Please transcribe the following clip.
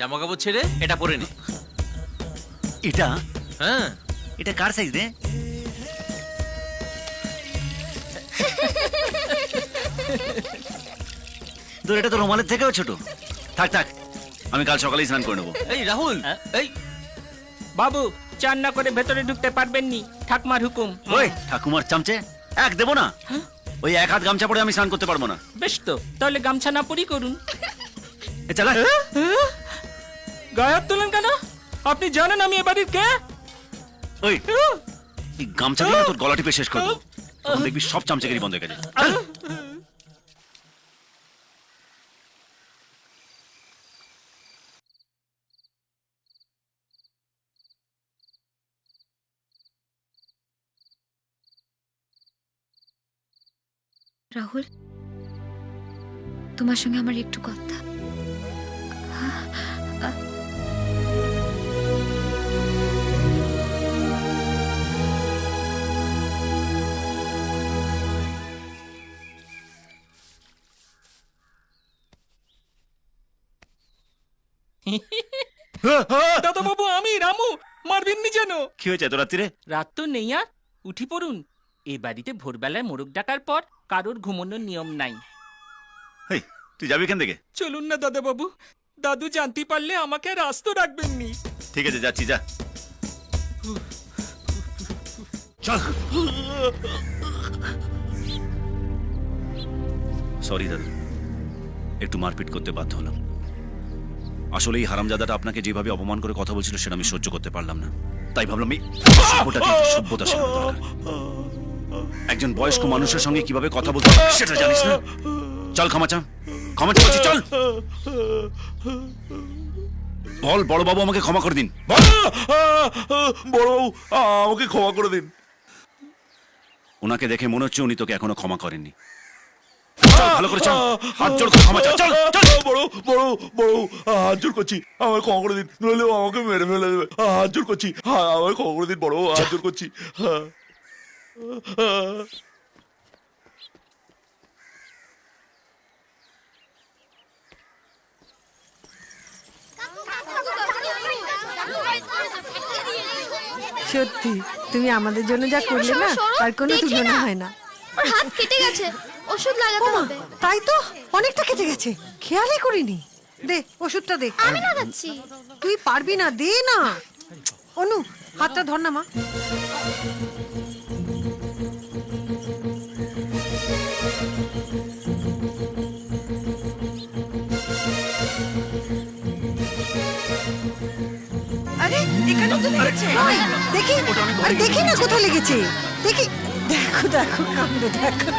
জামা কাপড় ছেড়ে এটা পরে নে। এটা? হ্যাঁ। এটা কার সাইজ রে? তোর এটা তো রুমালের থেকেও ছোট। থাক থাক আমি কাল সকালেই স্নান করে নেব। এই রাহুল হ্যাঁ? এই। বাবু চান না করে ভেতরে ঢুকতে পারবেননি ঠাকুমার হুকুম। ওই ঠাকুমার চামচে? এক দেবো না? ওই এক হাত গামছা পরে আমি স্নান করতে পারব না। বেশ তো তাহলে গামছা না পরি করুন। এ চালা। গায়ে হাত তোলেন কেন? আপনি জানেন আমি এ বাড়ির কে? ওই এই গামছা দিয়ে না তোর গলা টিপে শেষ করব তখন দেখবি সব চামচাগিরি বন্ধ হয়ে গেছে। রাহুল তোমার সঙ্গে আমার একটু কথা। দাদা বাবু আমি রামু মারবেননি যেন। কি হয়েছে এত রাত্রিরে রাত তো নেই আর উঠি পড়ুন। এ বাড়িতে ভোরবেলায় মোরগ ডাকার পর কারোর ঘুমানোর নিয়ম নাই। এই তুই যাবি এখান থেকে? চলুন না দাদা বাবু দাদু জানতে পারলে আমাকে আর আস্ত রাখবেননি ঠিক আছে যাচ্ছি যা। চল। সরি দাদু। একটু মারপিট করতে বাধ্য হলাম। আসলে এই হারামজাদাটা আপনাকে যেভাবে অপমান করে কথা বলছিল সেটা আমি সহ্য করতে পারলাম না। তাই ভাবলাম এই সভ্যটাকে সভ্যতা শেখানো দরকার। একজন বয়স্ক মানুষের সঙ্গে কীভাবে কথা বলতে সেটা জানিস না? চল ক্ষমা চা ক্ষমা চা বলছি, চল। বল বড় বাবু আমাকে ক্ষমা করে দিন। বল। বড়বাবু আমাকে ক্ষমা করে দিন। ওনাকে দেখে মনে হচ্ছে উনি তোকে এখনও ক্ষমা করেননি। চল, ভালো করে চল। হাত জোড় করে ক্ষমা চল চল। বড় বড় বড় হাত জোর করছি। আমাকে ক্ষমা করে দিন নইলে আমাকে মেরে ফেলে দেবে। হাত জোর করছি। আমাকে ক্ষমা করে দিন বড় হাত জোর করছি। সত্যি তুমি আমাদের জন্য যা করলে না তার কোনো তুলনা হয় না। ওর হাত কেটে গেছে। ওষুধ লাগাতে হবে। তাই তো? অনেকটা কেটে গেছে। খেয়ালই করিনি। দে ওষুধটা দে। আমি লাগাচ্ছি। তুই পারবি না দে না। অনু হাতটা ধর না মা। আরে এখানে তো লেগেছে। দেখি। আরে দেখি না কোথায় লেগেছে। দেখি। দেখো দেখো কাণ্ড দেখো